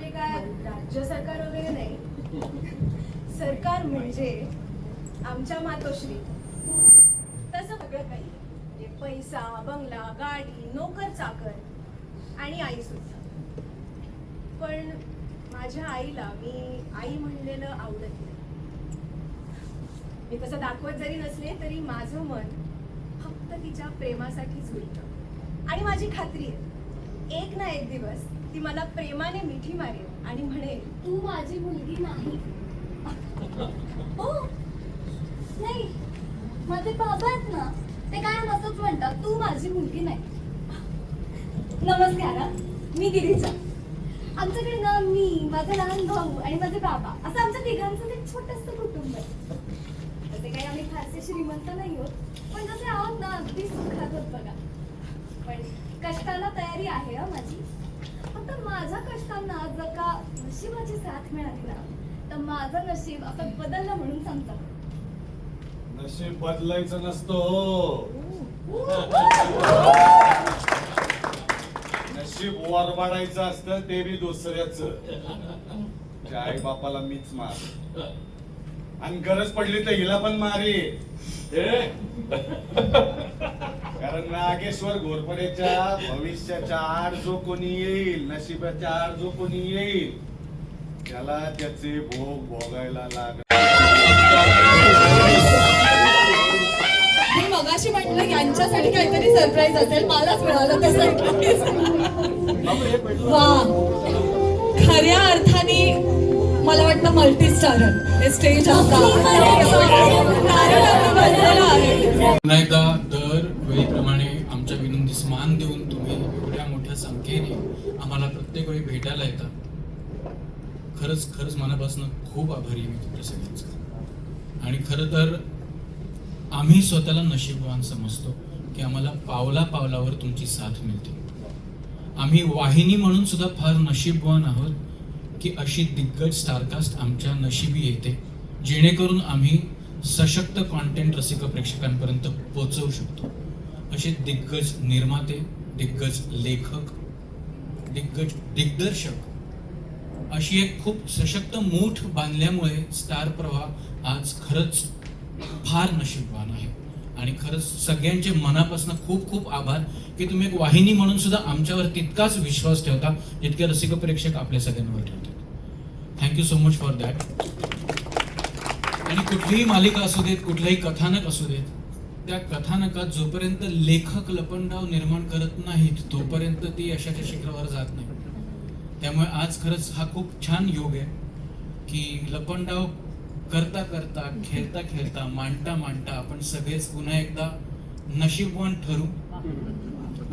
म्हणजे काय राज्य सरकार वगैरे नाही. सरकार म्हणजे आमच्या मातोश्री. तसं सगळं काही म्हणजे पैसा बंगला गाडी नोकर चाकर आणि आई सुद्धा. पण माझ्या आईला मी आई म्हणलेलं आवडत नाही. मी तसं दाखवत जरी नसले तरी माझं मन फक्त तिच्या प्रेमासाठीच उलट आणि माझी खात्री आहे एक ना एक दिवस ती मला प्रेमाने मिठी मारेल आणि म्हणेल तू माझी मुलगी नाही. हो. नाही. माझे बाबा आहेत ना ते काय असंच म्हणतात तू माझी मुलगी नाही. नमस्कार मी गिरीजा. आमच्याकडे ना मी माझा लहान भाऊ आणि माझे बाबा असं आमच्या तिघांचं एक छोटस कुटुंब आहे. तसे काही आम्ही फारसे श्रीमंत नाही होत पण जसे आहोत ना अगदी सुखात होत बघा. पण कष्टाला तयारी आहे माझी. तर माझ्या कष्टांना जर का नशिबाची साथ मिळाली ना. तर माझं नशीब आपण बदललं म्हणून सांगतात नशीब बदलायचं नसतो हो. नशीब वरवाडायचं असतं ते बी दुसऱ्याच. आई बापाला मीच मार आणि गरज पडली तर हिला पण मारी कारण नागेश्वर घोरपडेच्या भविष्याच्या आड जो कोणी येईल नशिबाच्या आड जो कोणी येईल त्याला त्याचे भोग भोगायला लाग मी मगाशी म्हटलं यांच्यासाठी काहीतरी सरप्राईज असेल मलाच मिळालं ते सरप्राईज वा. खऱ्या अर्थाने मला वाटतं मल्टी स्टारर हे स्टेज आता. एकदा वेळीप्रमाणे आमच्या विनंतीस मान देऊन तुम्ही एवढ्या मोठ्या संख्येने आम्हाला प्रत्येक वेळी भेटायला येतात. खरंच खरंच मनापासून खूप आभारी आहे मी तुमच्या सगळ्यांचं. आणि खरं तर आम्ही स्वतःला नशीबवान समजतो की आम्हाला पावला पावलावर तुमची साथ मिळते. आम्ही वाहिनी म्हणून सुद्धा फार नशीबवान आहोत की अशी दिग्गज स्टारकास्ट आमच्या नशिबी येते जेणेकरून आम्ही सशक्त कॉन्टेंट रसिक प्रेक्षकांपर्यंत पोचवू शकतो. असे दिग्गज निर्माते दिग्गज लेखक दिग्गज दिग्दर्शक अशी एक खूप सशक्त मूठ बांधल्यामुळे स्टार प्रवाह आज खरंच फार नशीबवान आहे. आणि खरंच सगळ्यांचे मनापासून खूप खूप आभार की तुम्ही एक वाहिनी म्हणून सुद्धा आमच्यावर तितकाच विश्वास ठेवता जितके रसिक प्रेक्षक आपल्या सगळ्यांवर ठेवतात. Thank you so much for that आणि कुठलीही मालिका असू देत कुठलंही कथानक असू देत त्या कथानकात जोपर्यंत लेखक लपंडाव निर्माण करत नाहीत तोपर्यंत ती यशाच्या शिखरावर जात नाही. त्यामुळे आज खरंच हा खूप छान योग आहे की लपंडाव करता करता खेळता खेळता मांडता मांडता आपण सगळेच पुन्हा एकदा नशीबवान ठरू.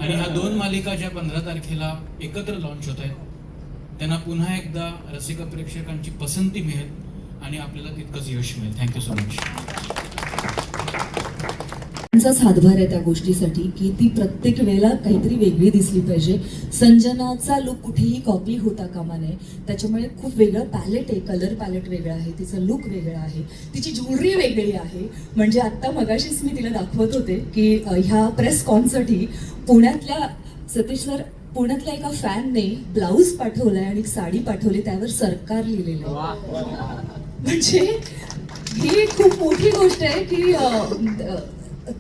आणि ह्या दोन मालिका ज्या पंधरा तारखेला एकत्र लॉन्च होत आहेत त्यांना पुन्हा एकदा रसिक प्रेक्षकांची पसंती मिळेल आणि आपल्याला तितकंच यश मिळेल. थँक्यू सो मच त्यांचाच हातभार आहे त्या गोष्टीसाठी की ती प्रत्येक वेळेला काहीतरी वेगळी दिसली पाहिजे. संजनाचा लुक कुठेही कॉपी होता कामा नये. त्याच्यामुळे खूप वेगळं पॅलेट आहे कलर पॅलेट वेगळं आहे तिचं लुक वेगळं आहे तिची ज्वेलरी वेगळी आहे. म्हणजे आत्ता मगाशीच मी तिला दाखवत होते की ह्या प्रेस कॉनसाठी पुण्यातल्या सतीश सर पुण्यातल्या एका फॅनने ब्लाऊज पाठवलाय आणि साडी पाठवली त्यावर सरकार लिहिलेलं आहे. म्हणजे ही खूप मोठी गोष्ट आहे की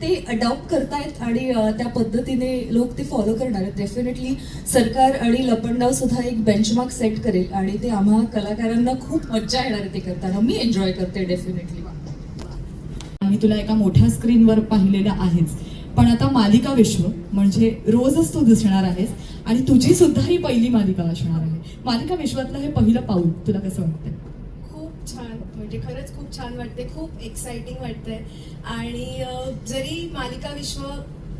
ते अडॉप्ट करतायत आणि त्या पद्धतीने लोक ते फॉलो करणार आहेत. डेफिनेटली सरकार आणि लपंडाव सुद्धा एक बेंचमार्क सेट करेल आणि ते आम्हा कलाकारांना खूप मज्जा येणार आहे ते करताना. मी एन्जॉय करते डेफिनेटली मी तुला एका मोठ्या स्क्रीनवर पाहिलेलं आहेच. पण आता मालिका विश्व म्हणजे रोजच तू दिसणार आहेस आणि तुझी सुद्धा ही पहिली मालिका असणार आहे. मालिका विश्वातलं हे पहिलं पाऊल तुला कसं वाटतं म्हणजे खरंच खूप छान वाटते खूप एक्साइटिंग वाटतंय. आणि जरी मालिका विश्व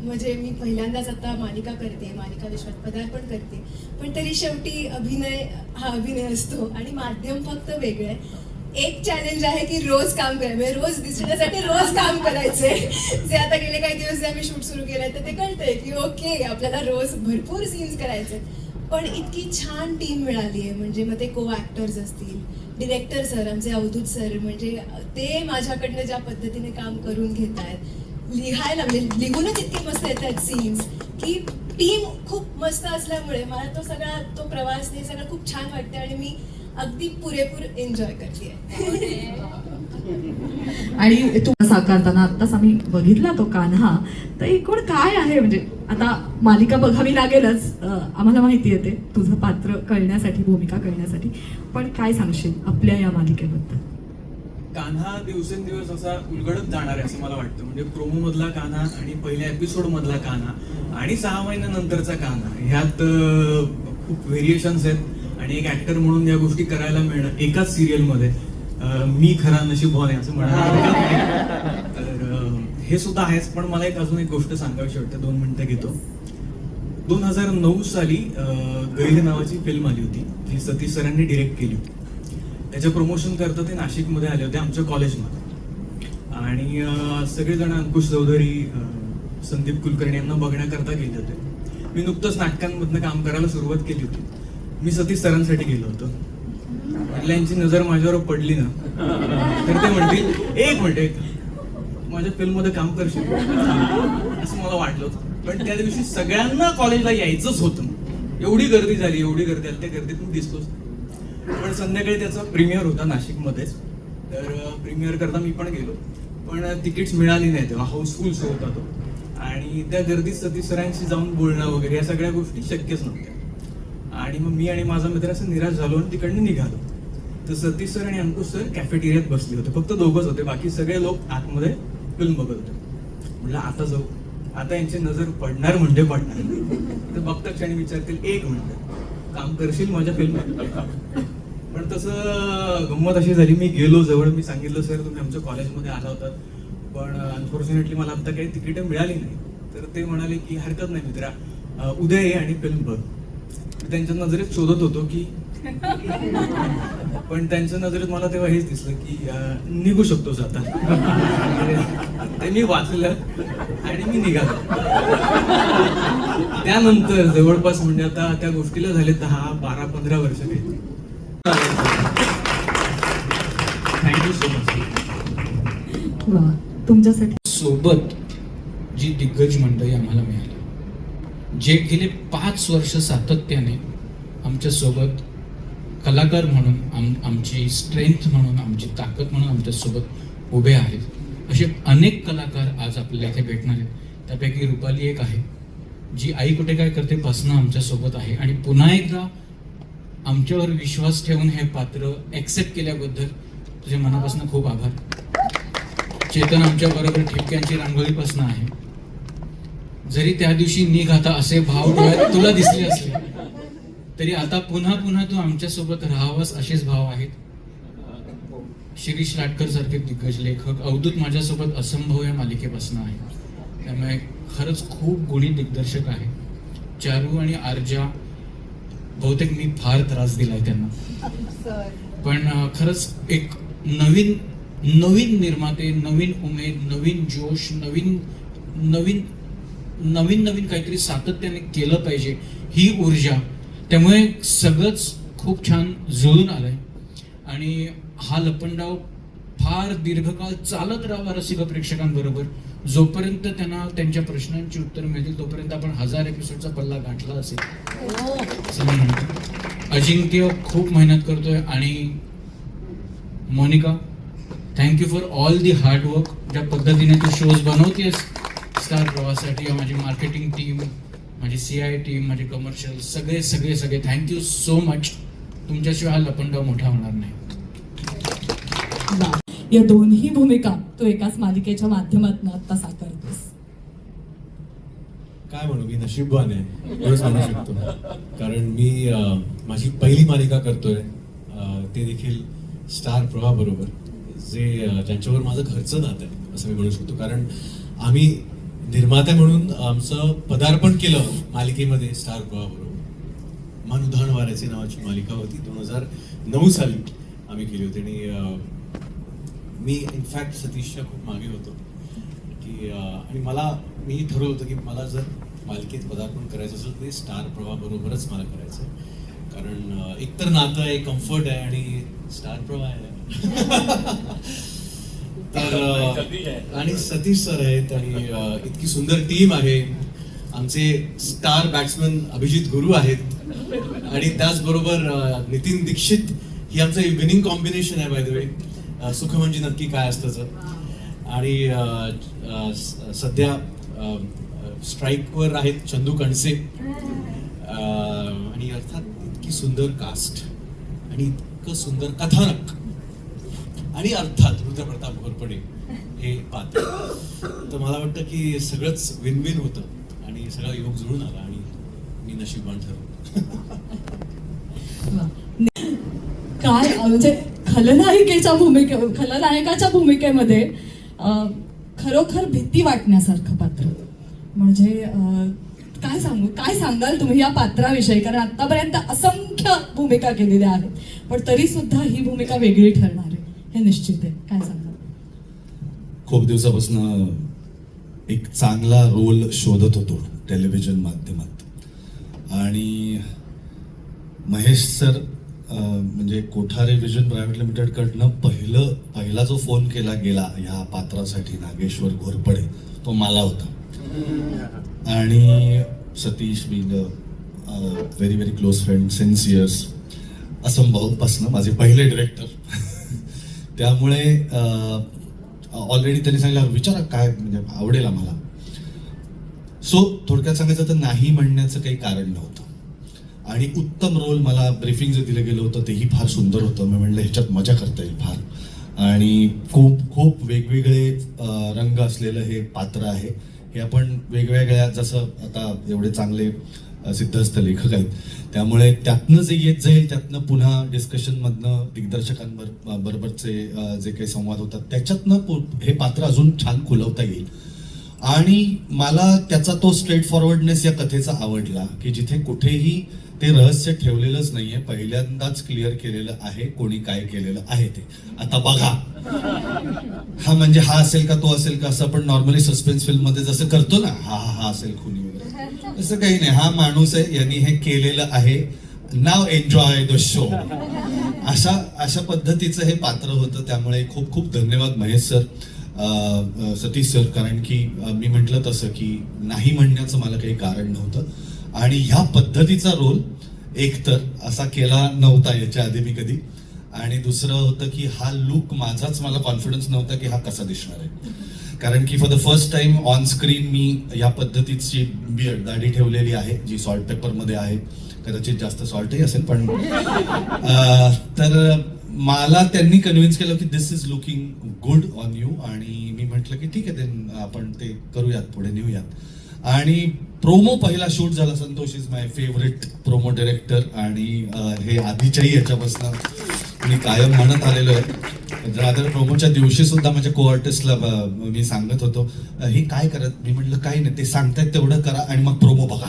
म्हणजे मी पहिल्यांदाच आता मालिका करते मालिका विश्वात पदार्पण करते पण तरी शेवटी अभिनय हा अभिनय असतो आणि माध्यम फक्त वेगळं आहे. एक चॅलेंज आहे की रोज काम करायचं म्हणजे रोज दिसण्यासाठी रोज काम करायचंय. जे आता गेले काही दिवस जे आम्ही शूट सुरू केलं तर ते कळतंय की ओके आपल्याला रोज भरपूर सीन्स करायचे पण इतकी छान टीम मिळाली आहे. म्हणजे मग ते को ॲक्टर्स असतील डिरेक्टर सर आमचे अवधूत सर म्हणजे ते माझ्याकडनं ज्या पद्धतीने काम करून घेत आहेत लिहायला म्हणजे लिहूनच इतके मस्त येतात सीन्स की टीम खूप मस्त असल्यामुळे मला तो सगळा तो प्रवास ते सगळं खूप छान वाटते आणि मी अगदी पुरेपूर एन्जॉय करते आणि तू साकारताना आत्ताच आम्ही बघितला तो कान्हा. तर एकूण काय आहे? म्हणजे आता मालिका बघावी लागेलच आम्हाला माहिती येते तुझं पात्र कळण्यासाठी भूमिका कळण्यासाठी. पण काय सांगशील आपल्या या मालिकेबद्दल? कान्हा दिवसेंदिवस असा उलगडत जाणार आहे असं मला वाटतं. म्हणजे प्रोमो मधला कान्हा आणि पहिल्या एपिसोड मधला कान्हा आणि सहा महिन्यानंतरचा कान्हा. ह्यात खूप व्हेरिएशन्स आहेत. आणि एक ऍक्टर म्हणून या गोष्टी करायला मिळणं एकाच सिरियलमध्ये मी खरा नशीबवान आहे असं म्हणायला हरकत नाही. तर अं, हे सुद्धा आहेच पण मला एक अजून एक गोष्ट सांगावीशी वाटते दोन मिनिटं घेतो. दोन हजार नऊ साली गैर नावाची फिल्म आली होती जी सतीश सरांनी डिरेक्ट केली होती. त्याचं प्रमोशन करता ते नाशिकमध्ये आले होते आमच्या कॉलेजमध्ये आणि सगळेजण अंकुश चौधरी संदीप कुलकर्णी यांना बघण्याकरता गेले होते. मी नुकतंच नाटकांमधनं काम करायला सुरुवात केली होती. मी सतीश सरांसाठी गेलो होतो. वडिलांची नजर माझ्यावर पडली ना तर ते म्हणतील एक मिनिट एक माझ्या फिल्ममध्ये काम करशील असं मला वाटलं होतं. पण त्या दिवशी सगळ्यांना कॉलेजला यायचंच होतं. एवढी गर्दी झाली एवढी गर्दी आली त्या गर्दीत मी दिसतोच. पण संध्याकाळी त्याचा प्रीमियर होता नाशिकमध्येच तर प्रीमियर करता मी पण गेलो. पण तिकीट्स मिळाली नाही तेव्हा हाऊसफुल शो होता तो. आणि त्या गर्दीत सती सरांशी जाऊन बोलणं वगैरे या सगळ्या गोष्टी शक्यच नव्हत्या. आणि मग मी आणि माझा मित्र असं निराश झालो आणि तिकडनं निघालो. तर सतीश सर आणि अंकुश सर कॅफेटेरियात बसले होते. फक्त दोघंच होते. बाकी सगळे लोक आतमध्ये फिल्म बघत होते म्हटलं आता जाऊ. आता यांची नजर पडणार म्हणजे पडणार. तर बघता क्षणी विचारतील एक मिनिट. काम करशील माझ्या फिल्म पण तसं गंमत अशी झाली मी गेलो जवळ मी सांगितलं सर तुम्ही आमच्या कॉलेजमध्ये आला होता. पण अनफॉर्च्युनेटली मला आता काही तिकीटं मिळाली नाही. तर ते म्हणाले की हरकत नाही मित्रा उद्या ये आणि फिल्म बघ. मी त्यांच्या नजरेत शोधत होतो की पण त्यांच्या नजरेत मला तेव्हा हेच दिसलं की निघू शकतोस आता ते मी वाचलं आणि मी निघालो. त्यानंतर जवळपास म्हणजे आता त्या गोष्टीला झाले दहा बारा पंधरा वर्ष काही. थँक्यू सो मच तुमच्यासाठी. सोबत जी दिग्गज मंडळी आम्हाला मिळाली जे गेले पाच वर्ष सातत्याने आमच्यासोबत कलाकार म्हणून आम आमची स्ट्रेंथ म्हणून आमची ताकद म्हणून आमच्यासोबत उभे आहेत. असे अनेक कलाकार आज आपल्याला इथे भेटणार आहेत. त्यापैकी रुपाली एक आहे जी आई कुठे काय करते पासनं आमच्यासोबत आहे. आणि पुन्हा एकदा आमच्यावर विश्वास ठेवून हे पात्र ऍक्सेप्ट केल्याबद्दल तुझे मनापासून खूप आभार. चेतन आमच्या बरोबर ठिपक्यांची रांगोळीपासून आहे. जरी त्या दिवशी निघाता असे भाव डोळ्यात तुला दिसले असले तरी आता पुन्हा पुन्हा तू आमच्यासोबत असेच भाव आहेत. शिरीष लाटकर सारखे दिग्गज लेखक अवधूत माझ्यासोबत असंभव या मालिकेपासून आहे त्यामुळे खरंच खूप गुणी दिग्दर्शक आहे. चारू आणि आर्जा बहुतेक मी फार त्रास दिलाय त्यांना. पण खरंच एक नवीन नवीन निर्माते नवीन उमेद नवीन जोश नवीन नवीन नवीन नवीन काहीतरी सातत्याने केलं पाहिजे ही ऊर्जा त्यामुळे सगळंच खूप छान जुळून आलंय. आणि हा लपंडाव फार दीर्घकाळ चालत राहावा रसिक प्रेक्षकांबरोबर. जोपर्यंत त्यांना त्यांच्या प्रश्नांची उत्तर मिळतील तोपर्यंत आपण हजार एपिसोडचा पल्ला गाठला असेल. अजिंक्य खूप मेहनत करतोय आणि Monika thank you for all the hard work ज्या पद्धतीने तू शोज बनवतेस स्टार प्रवासाठी माझी मार्केटिंग टीम माझी सी आय टीम माझे कमर्शियल सगळे सगळे सगळे. थँक्यू सो मच तुमच्याशिवाय हा लपंडाव मोठा होणार नाही. या दोन्ही भूमिका तू एकाच मालिकेच्या माध्यमातून आता साकारतोस. काय म्हणू मी नशीबवान आहे. एवढंच म्हणू शकतो. कारण मी माझी पहिली मालिका करतोय. ते देखील स्टार प्रवाह बरोबर जे ज्यांच्यावर माझं घरचं नातं आहे असं मी म्हणू शकतो. कारण आम्ही निर्माता म्हणून आमचं पदार्पण केलं मालिकेमध्ये स्टार गोवाबरोबर बरोबर मन उधाण वाऱ्याची नावाची मालिका होती. दोन हजार नऊ साली आम्ही केली होती. आणि मी इनफॅक्ट सतीशच्या खूप मागे होतो. की आणि मला मी ठरवलं होतं की मला जर मालिकेत पदार्पण करायचं असेल तर ते स्टार प्रवाहाबरोबरच मला करायचं आहे. कारण एकतर नातं आहे कम्फर्ट आहे आणि स्टार प्रवाह आहे. तर आणि सतीश सर आहेत आणि इतकी सुंदर टीम आहे. आमचे स्टार बॅट्समन अभिजित गुरु आहेत. आणि त्याचबरोबर नितीन दीक्षित ही आमचं विनिंग कॉम्बिनेशन आहे बाय द वे सुख म्हणजे नक्की काय असतं आणि सध्या स्ट्राईकवर आहेत चंदू कणसे. आणि अर्थात इतकी सुंदर कास्ट आणि इतकं सुंदर कथानक. आणि अर्थात रुद्रप्रताप घोरपडे हे पात्र. तर मला वाटतं की सगळंच विन विन होतं आणि सगळा योग जुळून आला आणि मी नशीबवान ठरवलं काय म्हणजे खलनायिकेच्या भूमिके खलनायकाच्या भूमिकेमध्ये खरोखर भीती वाटण्यासारखं पात्र. म्हणजे काय सांगू काय सांगाल तुम्ही या पात्राविषयी? कारण आतापर्यंत असंख्य भूमिका केलेल्या आहेत. पण तरी सुद्धा ही भूमिका वेगळी ठरणार आहे. हे निश्चित आहे. काय सांगाल? खूप दिवसापासून एक चांगला रोल शोधत होतो टेलिव्हिजन माध्यमात. आणि महेश सर म्हणजे कोठारे विजन प्रायव्हेट लिमिटेडकडनं पहिलं पहिला जो फोन केला गेला ह्या पात्रासाठी नागेश्वर घोरपडे तो मला होता. आणि Satish being very very close friend since years असंभवपासनं माझे पहिले डिरेक्टर त्यामुळे ऑलरेडी त्यांनी सांगितलं विचारा काय म्हणजे आवडेल आम्हाला. सो थोडक्यात सांगायचं तर नाही म्हणण्याचं काही कारण नव्हतं. आणि उत्तम रोल मला ब्रीफिंग जे दिलं गेलं होतं तेही फार सुंदर होतं. मी म्हणलं ह्याच्यात मजा करता येईल फार. आणि खूप खूप वेगवेगळे रंग असलेलं हे पात्र आहे. हे आपण वेगवेगळ्या जसं आता एवढे चांगले अं, लेखक आहेत. त्यामुळे त्यातनं जे येत जाईल त्यातनं पुन्हा डिस्कशनमधनं दिग्दर्शकांबर बरोबरचे जे काही संवाद होतात त्याच्यातनं हे पात्र अजून छान खुलवता येईल. आणि मला त्याचा तो स्ट्रेट फॉरवर्डनेस या कथेचा आवडला की जिथे कुठेही ते रहस्य ठेवलेलंच नाहीये. पहिल्यांदाच क्लिअर केलेलं आहे कोणी काय केलेलं आहे ते. आता बघा. हा म्हणजे हा असेल का तो असेल का असं आपण नॉर्मली सस्पेन्स फिल्ममध्ये जसं करतो ना हा हा हा असेल खुनी वगैरे. तसं काही नाही. हा माणूस आहे यांनी हे केलेलं आहे. नाव एन्जॉय द शो अशा अशा पद्धतीचं हे पात्र होतं. त्यामुळे खूप खूप धन्यवाद महेश सर. सतीश सर. कारण की मी म्हटलं तसं की नाही म्हणण्याचं मला काही कारण नव्हतं. आणि ह्या पद्धतीचा रोल एकतर असा केला नव्हता याच्या आधी मी कधी. आणि दुसरं होतं की हा लुक माझाच मला कॉन्फिडन्स नव्हता की हा कसा दिसणार आहे. कारण की for the first time on screen मी या पद्धतीची बियर्ड दाढी ठेवलेली आहे जी सॉल्ट पेपरमध्ये आहे. कदाचित जास्त सॉल्टही असेल पण तर मला त्यांनी कन्व्हिन्स केलं की this is looking good on you आणि मी म्हटलं की ठीक आहे देन आपण ते करूयात पुढे नेऊयात. आणि प्रोमो पहिला शूट झाला Santosh is my favourite promo director आणि हे आधीच्याही याच्यापासून मी कायम म्हणत आलेलो आहे. म्हणजे रादर प्रोमोच्या दिवशी सुद्धा माझ्या को आर्टिस्टला मी सांगत होतो हे काय करत? मी म्हटलं काही नाही ते सांगतायत तेवढं करा आणि मग प्रोमो बघा.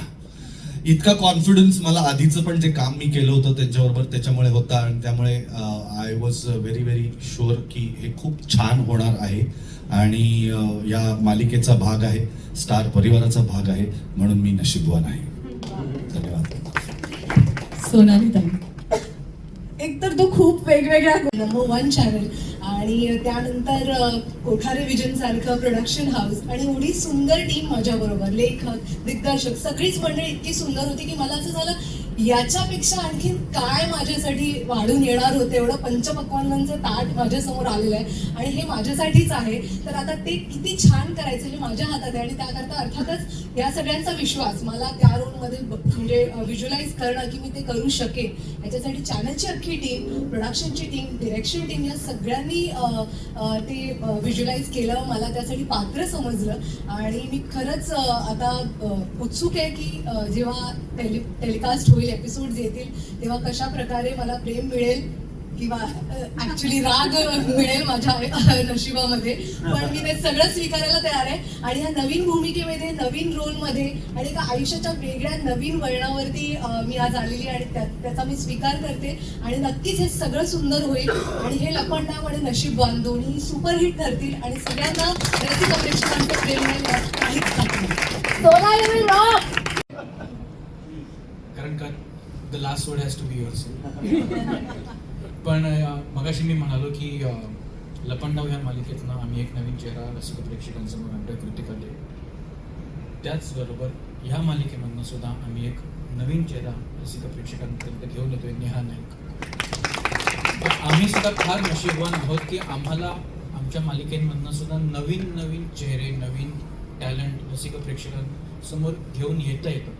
इतका कॉन्फिडन्स मला आधीचं पण जे काम मी केलं होतं त्यांच्याबरोबर त्याच्यामुळे होता आणि त्यामुळे I was very very sure की हे खूप छान होणार आहे. आणि या मालिकेचा भाग आहे स्टार परिवाराचा भाग आहे म्हणून मी नशीबवान आहे. धन्यवाद. सोनाली ताई. एकतर तो खूप वेगवेगळ्या नंबर वन चॅनल आणि त्यानंतर कोठारे विजन सारखं प्रोडक्शन हाऊस आणि एवढी सुंदर टीम माझ्या बरोबर लेखक दिग्दर्शक सगळीच मंडळी इतकी सुंदर होती की मला असं झालं याच्यापेक्षा आणखीन काय माझ्यासाठी वाढून येणार होते? एवढं पंचपक्वांनांचं ताट माझ्यासमोर आलेलं आहे. आणि हे माझ्यासाठीच आहे. तर आता ते किती छान करायचं हे माझ्या हातात आहे. आणि त्याकरता अर्थातच या सगळ्यांचा विश्वास मला त्या रोलमध्ये म्हणजे व्हिज्युलाइज करणं की मी ते करू शकेन. याच्यासाठी चॅनलची अख्खी टीम प्रोडक्शनची टीम डिरेक्शन टीम या सगळ्यांनी ते व्हिज्युलाइज केलं मला त्यासाठी पात्र समजलं. आणि मी खरंच आता उत्सुक आहे की जेव्हा टेलि टेलिकास्ट होईल एपिसोड येतील तेव्हा कशा प्रकारे मला प्रेम मिळेल किंवा ऍक्च्युली राग मिळेल माझ्या नशिबामध्ये. पण मी ते सगळं स्वीकारायला तयार आहे. आणि ह्या नवीन भूमिकेमध्ये नवीन रोलमध्ये आणि एका आयुष्याच्या वेगळ्या नवीन वळणावरती मी आज आलेली आणि त्याचा मी स्वीकार करते. आणि नक्कीच हे सगळं सुंदर होईल. आणि हे लपंडाव आणि नशीबवान दोन्ही सुपरहिट ठरतील आणि सगळ्यांना रसिक प्रेम मिळेल यात काहीच शंका नाही. Sonali will rock! कारण का the last word has to be yours पण मगाशी मी म्हणालो की लपंडाव ह्या मालिकेतनं आम्ही एक नवीन चेहरा रसिक प्रेक्षकांसमोर आणतोय कृतिका त्याचबरोबर ह्या मालिकेमधनं सुद्धा आम्ही एक नवीन चेहरा रसिक प्रेक्षकांपर्यंत घेऊन येतोय नेहा नाईक. आम्ही सुद्धा फार नशीबवान आहोत की आम्हाला आमच्या मालिकेमधनं सुद्धा नवीन नवीन चेहरे नवीन टॅलेंट रसिक प्रेक्षकांसमोर घेऊन येता येतं.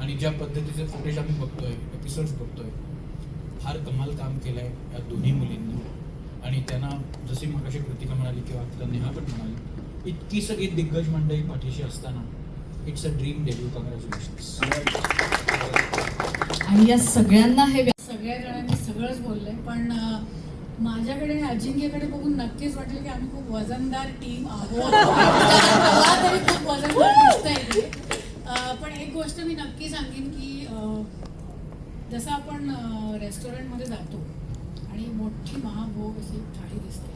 आणि ज्या पद्धतीचे फुटेज आम्ही बघतोय एपिसोड्स बघतोय फार कमाल काम केलंय या दोन्ही मुलींनी. आणि त्यांना जशी मग अशी कृतिका म्हणाली किंवा तिला नेहा पण म्हणाली इतकी सगळी दिग्गज मंडळी पाठीशी असताना it's a dream debut congratulation आणि या सगळ्यांना हे सगळ्या जणांनी सगळंच बोललंय पण माझ्याकडे अजिंक्यकडे बघून नक्कीच वाटेल की आम्ही खूप वजनदार टीम आहोत. खूप वजनदार. अं, पण एक गोष्ट मी नक्की सांगेन की जसं आपण रेस्टॉरंटमध्ये जातो आणि मोठी महाभोग अशी थाळी दिसते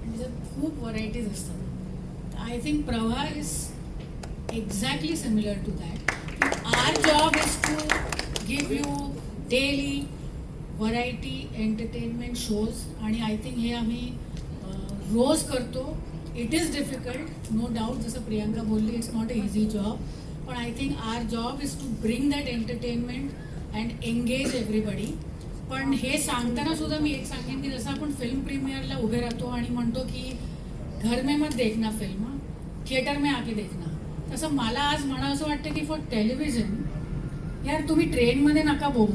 आणि त्याच्यात खूप व्हरायटीज असतात. I think Prabha is exactly similar to that our job is to give you daily variety entertainment shows आणि आय थिंक हे आम्ही रोज करतो. It is difficult no doubt जसं प्रियांका बोलली it's not a easy job पण I think our job is to bring that entertainment and engage everybody पण हे सांगताना सुद्धा मी एक सांगेन की जसं आपण फिल्म प्रीमियरला उभे राहतो आणि म्हणतो की घर मे मत देखना फिल्म थिएटर में आके देखना. तसं मला आज म्हणा असं वाटतं की फॉर टेलिव्हिजन यार तुम्ही ट्रेनमध्ये नका बघू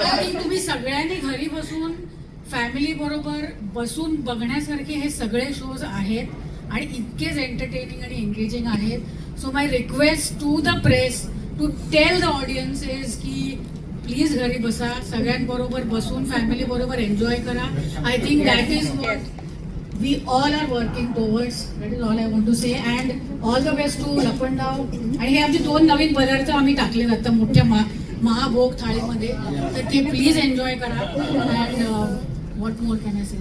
आणि तुम्ही सगळ्यांनी घरी बसून फॅमिली बरोबर बसून बघण्यासारखे हे सगळे शोज आहेत. आणि इतकेच एंटरटेनिंग आणि एंगेजिंग आहेत. So my request to the press to tell the audience is की प्लीज घरी बसा सगळ्यांबरोबर बसून फॅमिली बरोबर एन्जॉय करा. I think that is what we all are working towards that is all I want to say and all the best to Lapandav आणि हे आमचे दोन नवीन पदार्थ आम्ही टाकले जातात मोठ्या मा महाभोग थाळीमध्ये. तर ते प्लीज एन्जॉय करा. And what more can I say